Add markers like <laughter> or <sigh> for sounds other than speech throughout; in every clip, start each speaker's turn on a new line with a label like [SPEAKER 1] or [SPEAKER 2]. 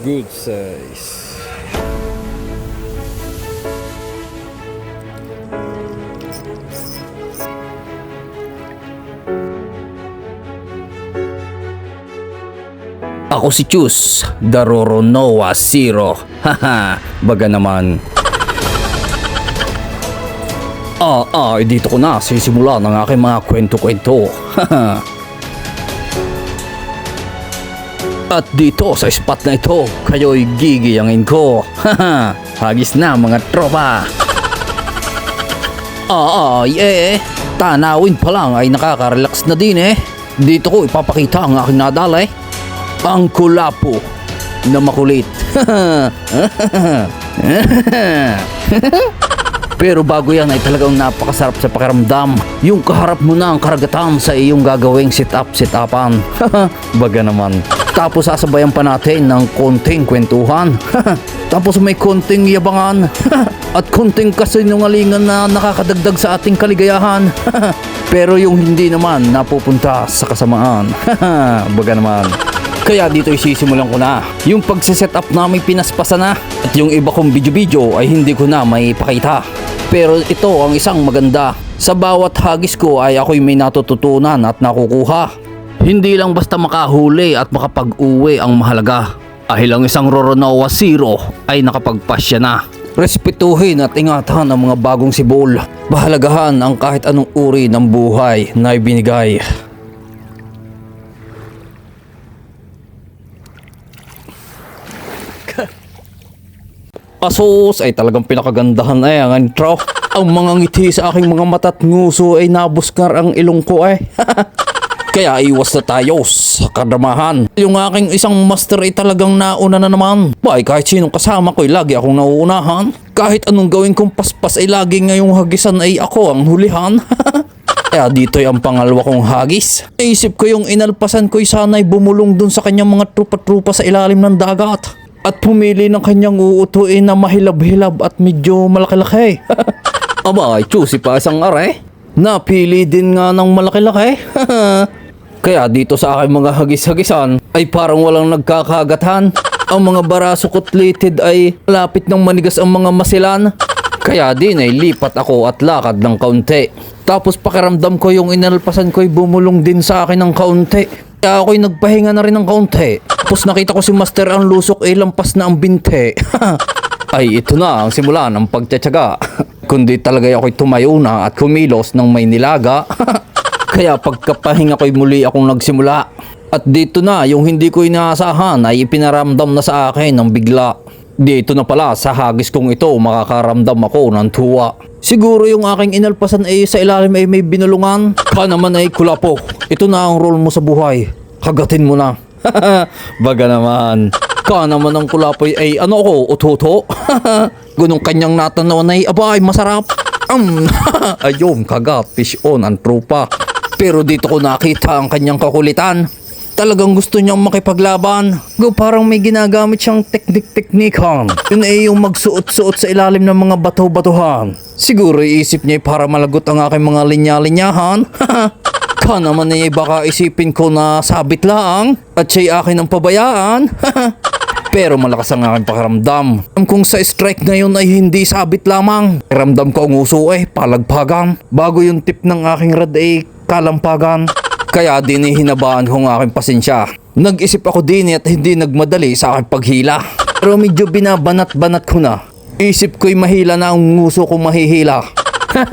[SPEAKER 1] Good size.
[SPEAKER 2] Ako si Chus, Daroro Noah Zero. <laughs> Haha, baga naman. Ah, ah, eh, dito ko na sisimula ng aking mga kwento-kwento. <laughs> Haha. At dito sa spot na ito, kayo'y gigiyangin ko. Haha, <laughs> hagis na mga tropa. <laughs> Ah, ah, yeah. Tanawin pa lang ay nakaka-relax na din eh. Dito ko ipapakita ang aking nadala eh. Ang kulapo na makulit. <laughs> Pero bago yan ay talagang napakasarap sa pakiramdam. Yung kaharap mo na ang karagatan sa iyong gagawing sit-up, sit-upan. Baga naman. Tapos sasabayan pa natin ng konting kwentuhan. <laughs> Tapos may konting yabangan. <laughs> At konting kasinungalingan na nakakadagdag sa ating kaligayahan. <laughs> Pero yung hindi naman napupunta sa kasamaan. Baga naman. Kaya dito isisimulan ko na. Yung pagsiset up namin pinaspasa na. At yung iba kong video-video ay hindi ko na may pakita. Pero ito ang isang maganda. Sa bawat hagis ko ay ako'y may natututunan at nakukuha. Hindi lang basta makahuli at makapag-uwi ang mahalaga. Dahil ang isang Roronoa Zero ay nakapagpasya na. Respetuhin at ingatan ang mga bagong sibol. Bahalagahan ang kahit anong uri ng buhay na ibinigay. Asos ay talagang pinakagandahan ay ang intro. Ang mga ngiti sa aking mga mata't nguso ay nabuskar ang ilong ko ay. <laughs> Kaya iwas na tayo sa kadamahan. Yung aking isang master ay talagang nauna na naman. Bay kahit sinong kasama ko ay lagi akong nauunahan. Kahit anong gawin kong paspas ay lagi ngayong hagisan ay ako ang hulihan. <laughs> Kaya dito'y ang pangalawa kong hagis. Naisip ko yung inalpasan ko'y sana'y bumulong dun sa kanyang mga trupa-trupa sa ilalim ng dagat. At pumili ng kanyang uutuin na mahilab-hilab at medyo malaki-laki. <laughs> Aba, ay choosy pa isang are. Napili din nga ng malaki-laki. <laughs> Kaya dito sa aking mga hagis-hagisan ay parang walang nagkakagatan. Ang mga baraso kutlited ay lapit ng manigas ang mga masilan. Kaya din ay lipat ako at lakad ng kaunti. Tapos pakiramdam ko yung inalpasan ko'y bumulong din sa akin ng kaunti. Kaya ako'y nagpahinga na rin ng kaunti. Tapos nakita ko si Master ang lusok ay lampas na ang binte. <laughs> ay ito na ang simula ng pagtsatsaga. <laughs> Kundi talaga ako'y tumayo na at kumilos ng may nilaga. <laughs> Kaya pagkapahinga ko'y muli akong nagsimula. At dito na yung hindi ko inaasahan ay ipinaramdam na sa akin ng bigla. Dito na pala sa hagis kong ito makakaramdam ako ng tuwa. Siguro yung aking inalpasan ay sa ilalim ay may binulungan. Ka naman ay kulapo. Ito na ang role mo sa buhay. Kagatin mo na. <laughs> Baga naman. Ka naman ang kulapoy ay ano ako, ututo. <laughs> Gunong kanyang natanaw na ay aba ay masarap. Um, <laughs> ayun, kagat, fish on ang trupa. Pero dito ko nakita ang kanyang kakulitan. Talagang gusto niyang makipaglaban. Go parang may ginagamit siyang teknik-teknikan. <laughs> Yun ay yung magsuot-suot sa ilalim ng mga bato-batuhan. Siguro iisip niya ay para malagot ang aking mga linya-linyahan. <laughs> Ka naman niya baka isipin ko na sabit lang at siya'y akin ang pabayaan. <laughs> Pero malakas ang aking pakiramdam. Alam kong sa strike ngayon ay hindi sabit lamang. Ramdam ko ang uso eh, palagpagan. Bago yung tip ng aking rad ay kalampagan. Kaya din eh, hinabaan ko ang aking pasensya. Nag-isip ako din at hindi nagmadali sa aking paghila. Pero medyo binabanat-banat ko na. Isip ko'y mahila na ang nguso ko mahihila. <laughs>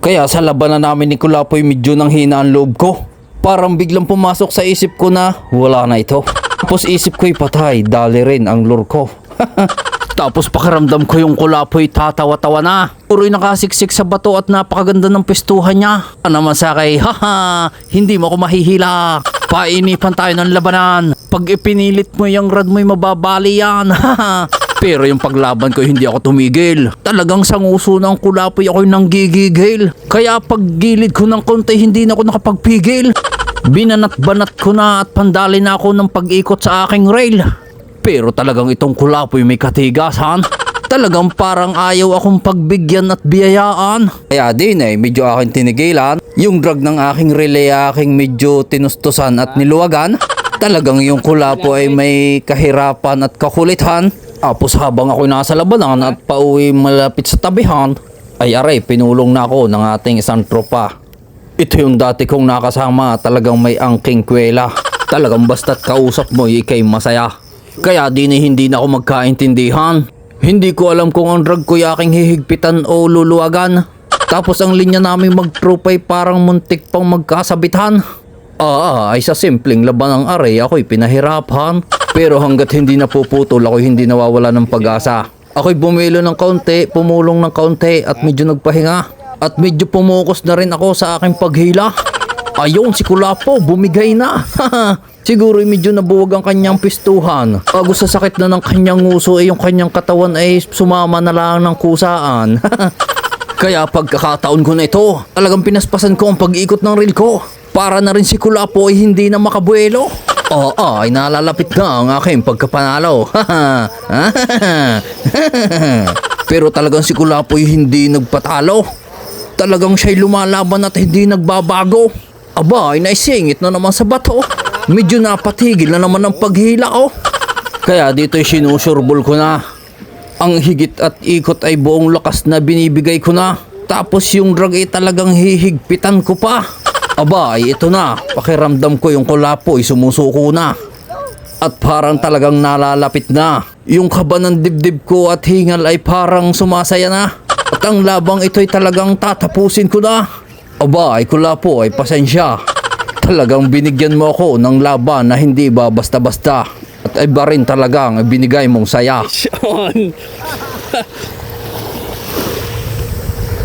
[SPEAKER 2] Kaya sa labanan namin ni Kulapoy medyo nang hina ang loob ko. Parang biglang pumasok sa isip ko na wala na ito. Tapos isip ko'y patay, dali rin ang lure ko. <laughs> Tapos pakiramdam ko yung kulapoy tatawa-tawa na. Puro'y nakasiksik sa bato at napakaganda ng pistuhan niya. Ano naman sa kay, haha, hindi mo ako mahihila. Painipan tayo ng labanan. Pag ipinilit mo yung rad mo'y mababali yan. <laughs> Pero yung paglaban ko hindi ako tumigil. Talagang sa nguso ng kulapoy ako'y nanggigigil. Kaya pag gilid ko ng konti hindi na ako nakapagpigil. Binanat-banat ko na at pandali na ako ng pag-ikot sa aking rail. Pero talagang itong kulapoy may katigasan. Talagang parang ayaw akong pagbigyan at biyayaan. Kaya din eh, medyo aking tinigilan. Yung drag ng aking relay aking medyo tinustusan at niluwagan. Talagang yung kulapo ay may kahirapan at kakulitan. Tapos habang ako nasa labanan at pauwi malapit sa tabihan, ay aray, pinulong na ako ng ating isang tropa. Ito yung dati kong nakasama, talagang may angking kwela. Talagang basta't kausap mo, ikay masaya. Kaya di na hindi na ako magkaintindihan. Hindi ko alam kung ang drug ko ay aking hihigpitan o luluwagan. Tapos ang linya namin magtropay parang muntik pang magkasabitan. Ah, ay sa simpleng laban ng aray ako'y pinahirapan. Pero hanggat hindi napuputol ako'y hindi nawawala ng pag-asa. Ako'y bumilo ng kaunti, pumulong ng kaunti at medyo nagpahinga. At medyo pumukos na rin ako sa aking paghila. Ayun, si Kulapo, bumigay na. <laughs> Siguro medyo nabuwag ang kanyang pistuhan. Bago sa sakit na ng kanyang nguso ay yung kanyang katawan ay sumama na lang ng kusaan. <laughs> Kaya pagkakataon ko na ito, talagang pinaspasan ko ang pag-ikot ng reel ko. Para na rin si Kulapo ay hindi na makabuelo. Oo, ay nalalapit na ang aking pagkapanalo. <laughs> Pero talagang si Kulapo ay hindi nagpatalo. Talagang siya'y lumalaban at hindi nagbabago. Aba, ay naisingit na naman sa bato. Medyo napatigil na naman ang paghila ko. Kaya dito'y sinusurbol ko na. Ang higit at ikot ay buong lakas na binibigay ko na. Tapos yung drag ay talagang hihigpitan ko pa. Aba, ay ito na. Pakiramdam ko yung kulapo ay sumusuko na. At parang talagang nalalapit na. Yung kaba ng dibdib ko at hingal ay parang sumasaya na. At ang labang ito'y talagang tatapusin ko na. Aba, ay kulapo ay pasensya. Talagang binigyan mo ako ng laban na hindi ba basta-basta. At iba rin talagang binigay mong saya.
[SPEAKER 1] Sean!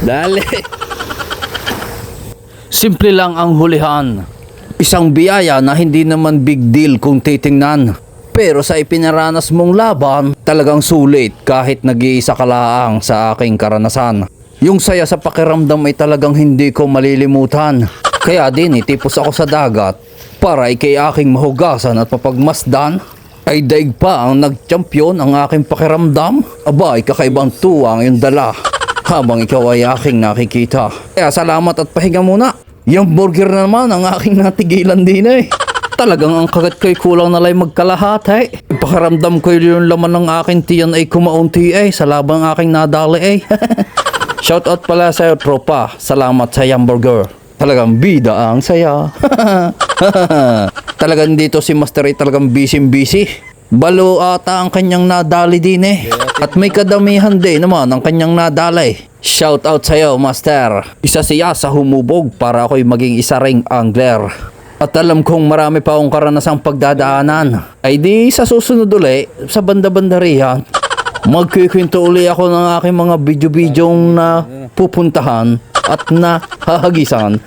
[SPEAKER 1] Dali!
[SPEAKER 2] Simple lang ang hulihan. Isang biyaya na hindi naman big deal kung titingnan. Pero sa ipinaranas mong laban, talagang sulit kahit nag-iisa ka laang sa aking karanasan. Yung saya sa pakiramdam ay talagang hindi ko malilimutan. Kaya din itipos ako sa dagat para ikay aking mahugasan at mapagmasdan. Ay daig pa ang nagchampyon ang aking pakiramdam. Aba, ay kakaibang tuwang yung dala habang ikaw ay aking nakikita. Kaya salamat at pahinga muna. Yung burger na naman ang aking natigilan din eh. Talagang ang kagat ko'y kulang na lang magkalahat eh. Pakaramdam ko yung laman ng aking tiyan ay kumaunti eh sa labang aking nadali eh. <laughs> Shoutout pala sa'yo tropa. Salamat sa hamburger. Talagang bida ang saya. <laughs> talagang dito si Master ay talagang busy-busy. Balo ata ang kanyang nadali din eh. At may kadamihan din naman ang kanyang nadali. Shout out sa'yo, Master. Isa siya sa humubog para ako'y maging isa ring angler. At alam kong marami pa akong karanasang pagdadaanan. Ay di sa susunod uli, sa banda-banda riyan, magkikwento uli ako ng aking mga video-videong na pupuntahan at na hahagisan.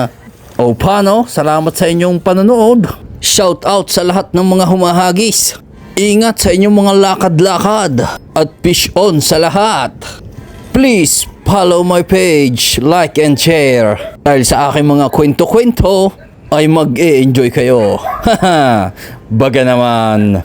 [SPEAKER 2] <laughs> o paano? Salamat sa inyong panonood. Shout out sa lahat ng mga humahagis. Ingat sa inyong mga lakad-lakad. At fish on sa lahat. Please follow my page, like and share. Dahil sa aking mga kwento-kwento ay mag-e-enjoy kayo. <laughs> Baga naman.